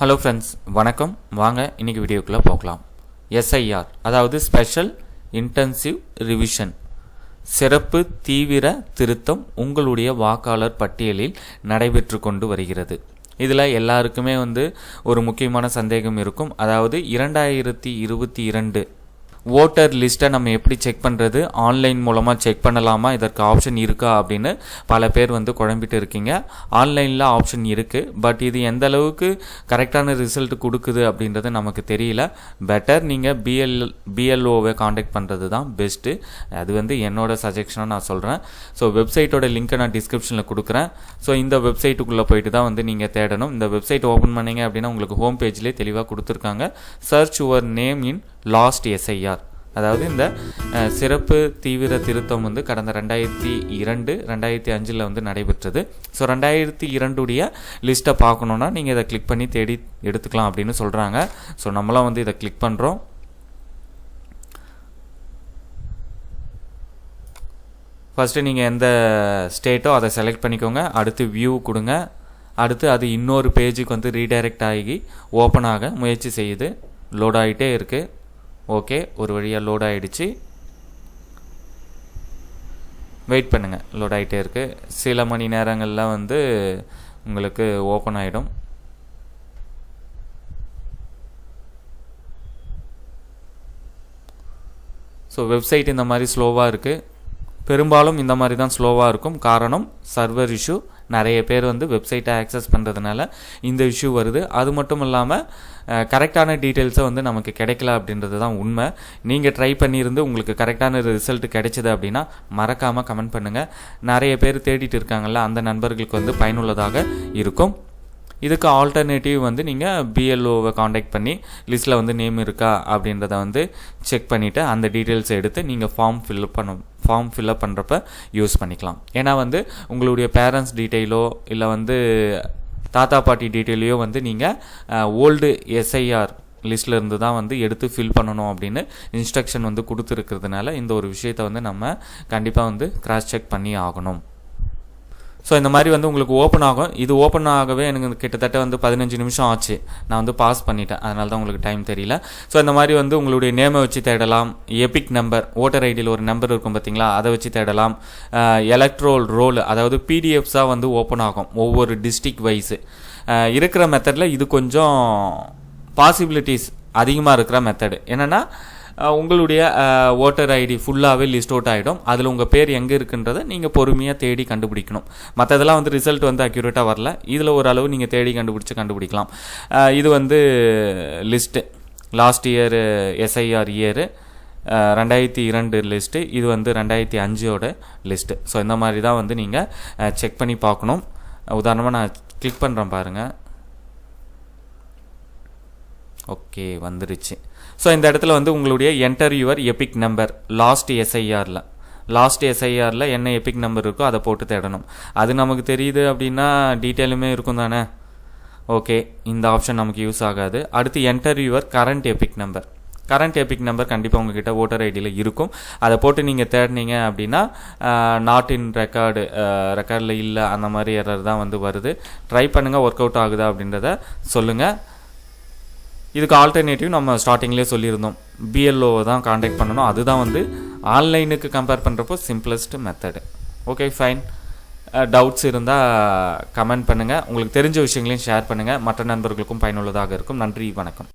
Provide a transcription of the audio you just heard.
Hello friends வணக்கம். வாங்க இன்னைக்கு வீடியோக்குள்ளே போகலாம். எஸ்ஐஆர் அதாவது ஸ்பெஷல் இன்டென்சிவ் ரிவிஷன் சிறப்பு தீவிர திருத்தம் உங்களுடைய வாக்காளர் பட்டியலில் நடைபெற்று கொண்டு வருகிறது. இதில் எல்லாருக்குமே வந்து ஒரு முக்கியமான சந்தேகம் இருக்கும். அதாவது இரண்டாயிரத்தி இருபத்தி இரண்டு ஓட்டர் லிஸ்ட்டை நம்ம எப்படி செக் பண்ணுறது ஆன்லைன் மூலமாக செக் பண்ணலாமா? இதற்கு ஆப்ஷன் இருக்கா அப்படின்னு பல பேர் வந்து குழம்பிட்டு இருக்கீங்க. ஆன்லைனில் ஆப்ஷன் இருக்குது பட் இது எந்த அளவுக்கு கரெக்டான ரிசல்ட் கொடுக்குது அப்படின்றது நமக்கு தெரியல. பெட்டர் நீங்கள் பிஎல் பிஎல்ஓவை காண்டாக்ட் பண்ணுறது தான் பெஸ்ட்டு அது வந்து என்னோட சஜஷனாக நான் சொல்கிறேன் ஸோ வெப்சைட்டோட லிங்க்கை நான் டிஸ்கிரிப்ஷனில் கொடுக்குறேன். ஸோ இந்த வெப்சைட்டுக்குள்ளே போயிட்டு தான் வந்து நீங்கள் தேடணும். இந்த வெப்சைட் ஓப்பன் பண்ணீங்க அப்படின்னா உங்களுக்கு ஹோம் பேஜ்லேயே தெளிவாக கொடுத்துருக்காங்க. Search your name in last SIR அதாவது இந்த சிறப்பு தீவிர திருத்தம் வந்து கடந்த ரெண்டாயிரத்தி இரண்டு ரெண்டாயிரத்தி அஞ்சில் வந்து நடைபெற்றது. ஸோ ரெண்டாயிரத்தி இரண்டுடைய லிஸ்ட்டை பார்க்கணுன்னா நீங்கள் இதை கிளிக் பண்ணி தேடி எடுத்துக்கலாம் அப்படின்னு சொல்கிறாங்க ஸோ நம்மளாம் வந்து இதை கிளிக் பண்ணுறோம் ஃபஸ்ட்டு நீங்கள் எந்த ஸ்டேட்டோ அதை செலக்ட் பண்ணிக்கோங்க. அடுத்து வியூ கொடுங்க. அடுத்து அது இன்னொரு பேஜுக்கு வந்து ரீடைரக்ட் ஆகி ஓப்பன் ஆக முயற்சி செய்யுது. லோட் ஆகிட்டே இருக்குது ஓகே ஒரு வழியாக லோட் ஆகிடுச்சு வெயிட் பண்ணுங்கள் லோட் ஆகிட்டே இருக்குது சில மணி நேரங்களில் வந்து உங்களுக்கு ஓப்பன் ஆகிடும் ஸோ வெப்சைட் இந்த மாதிரி ஸ்லோவாக இருக்குது பெரும்பாலும் இந்த மாதிரி தான் ஸ்லோவாக இருக்கும். காரணம் சர்வர் இஷ்யூ நிறைய பேர் வந்து வெப்சைட்டை ஆக்சஸ் பண்ணுறதுனால இந்த இஷ்யூ வருது. அது மட்டும் இல்லாமல் கரெக்டான டீட்டெயில்ஸை வந்து நமக்கு கிடைக்கல அப்படின்றது தான் உண்மை. நீங்கள் ட்ரை பண்ணியிருந்து உங்களுக்கு கரெக்டான ரிசல்ட் கிடைச்சது அப்படின்னா மறக்காமல் கமெண்ட் பண்ணுங்கள் நிறைய பேர் தேடிட்டு இருக்காங்கல்ல அந்த நண்பர்களுக்கு வந்து பயனுள்ளதாக இருக்கும். இதுக்கு ஆல்டர்னேட்டிவ் வந்து நீங்கள் பிஎல்ஓவை காண்டாக்ட் பண்ணி லிஸ்ட்டில் வந்து நேம் இருக்கா அப்படின்றத வந்து செக் பண்ணிவிட்டு அந்த டீட்டெயில்ஸ் எடுத்து நீங்கள் ஃபார்ம் ஃபில்அப் பண்ணணும். ஃபார்ம் ஃபில்அப் பண்ணுறப்ப யூஸ் பண்ணிக்கலாம். ஏன்னா வந்து உங்களுடைய பேரண்ட்ஸ் டீட்டெயிலோ இல்லை வந்து தாத்தா பாட்டி டீட்டெயிலையோ வந்து நீங்கள் ஓல்டு எஸ்ஐஆர் லிஸ்ட்டில் இருந்து தான் வந்து எடுத்து ஃபில் பண்ணணும் அப்படின்னு இன்ஸ்ட்ரக்ஷன் வந்து கொடுத்துருக்கிறதுனால இந்த ஒரு விஷயத்தை வந்து நம்ம கண்டிப்பாக வந்து கிராஸ் செக் பண்ணி ஆகணும். ஸோ இந்த மாதிரி வந்து உங்களுக்கு ஓப்பன் ஆகும். இது ஓப்பன் ஆகவே எனக்கு கிட்டத்தட்ட வந்து பதினஞ்சு நிமிஷம் ஆச்சு. நான் வந்து பாஸ் பண்ணிட்டேன். அதனால தான் உங்களுக்கு டைம் தெரியல. ஸோ இந்த மாதிரி வந்து உங்களுடைய நேமை வச்சு தேடலாம். எபிக் நம்பர் ஓட்டர் ஐடியில் ஒரு நம்பர் இருக்கும் பார்த்தீங்களா? அதை வச்சு தேடலாம். எலக்ட்ரோல் ரோல் அதாவது பிடிஎஃப்ஸாக வந்து ஓப்பன் ஆகும். ஒவ்வொரு டிஸ்ட்ரிக் வைஸு இருக்கிற மெத்தடில் இது கொஞ்சம் பாசிபிலிட்டிஸ் அதிகமாக இருக்கிற மெத்தடு என்னென்னா உங்களுடைய ஓட்டர் ஐடி ஃபுல்லாகவே லிஸ்ட் அவுட் ஆகிடும் அதில் உங்கள் பேர் எங்கே இருக்குன்றதை நீங்கள் பொறுமையாக தேடி கண்டுபிடிக்கணும். மற்றதெல்லாம் வந்து ரிசல்ட் வந்து அக்யூரேட்டாக வரல. இதில் ஓரளவு நீங்கள் தேடி கண்டுபிடிச்சி கண்டுபிடிக்கலாம். இது வந்து list last year SIR year ரெண்டாயிரத்தி இரண்டு லிஸ்ட்டு இது வந்து ரெண்டாயிரத்தி அஞ்சோட லிஸ்ட்டு ஸோ இந்த மாதிரி தான் வந்து நீங்கள் செக் பண்ணி பார்க்கணும். உதாரணமாக நான் கிளிக் பண்ணுறேன் பாருங்கள் ஓகே வந்துருச்சு. ஸோ இந்த இடத்துல வந்து உங்களுடைய enter your EPIC number last எஸ்ஐஆரில் last எஸ்ஐஆரில் என்ன எபிக் நம்பர் இருக்கோ அதை போட்டு தேடணும். அது நமக்கு தெரியுது அப்படின்னா டீட்டெயிலுமே இருக்கும் தானே? ஓகே இந்த ஆப்ஷன் நமக்கு யூஸ் ஆகாது. அடுத்து enter your current EPIC number current EPIC number கண்டிப்பாக உங்ககிட்ட ஓட்டர் ஐடியில் இருக்கும். அதை போட்டு நீங்கள் தேடினீங்க அப்படின்னா நாட் இன் ரெக்கார்டு ரெக்கார்டில் இல்லை அந்த மாதிரி எரர் தான் வந்து வருது. ட்ரை பண்ணுங்கள் ஒர்க் அவுட் ஆகுதா அப்படின்றத சொல்லுங்கள் இதுக்கு ஆல்டர்னேட்டிவ் நம்ம ஸ்டார்டிங்லேயே சொல்லியிருந்தோம். பிஎல்ஓவை தான் காண்டாக்ட் பண்ணணும். அதுதான் வந்து ஆன்லைனுக்கு கம்பேர் பண்ணுறப்போ simplest method okay fine doubts இருந்தால் கமெண்ட் பண்ணுங்கள் உங்களுக்கு தெரிஞ்ச விஷயங்களையும் ஷேர் பண்ணுங்கள் மற்ற நண்பர்களுக்கும் பயனுள்ளதாக இருக்கும். நன்றி வணக்கம்.